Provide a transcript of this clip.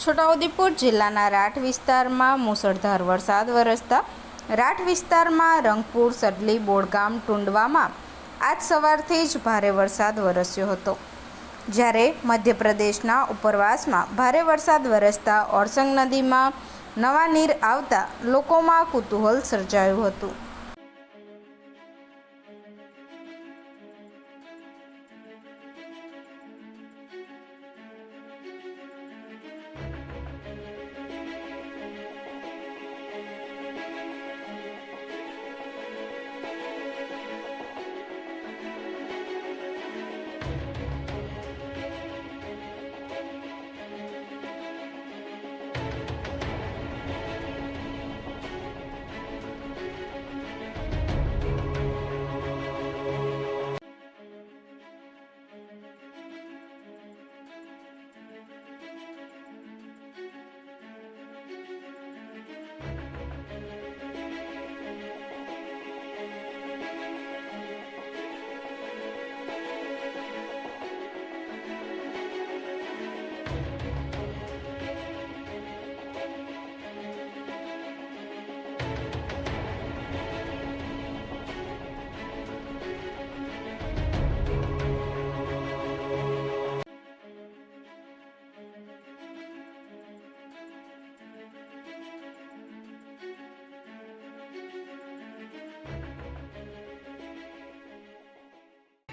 છોટાઉદેપુર જિલ્લાના રાઠ વિસ્તારમાં મુસળધાર વરસાદ વરસતા રાઠ વિસ્તારમાં રંગપુર, સડલી, બોડગામ ટુંડવામાં આજ સવારથી જ ભારે વરસાદ વરસ્યો હતો. જ્યારે મધ્યપ્રદેશના ઉપરવાસમાં ભારે વરસાદ વરસતા ઓરસંગ નદીમાં નવા નીર આવતા લોકોમાં કુતૂહલ સર્જાયું હતું.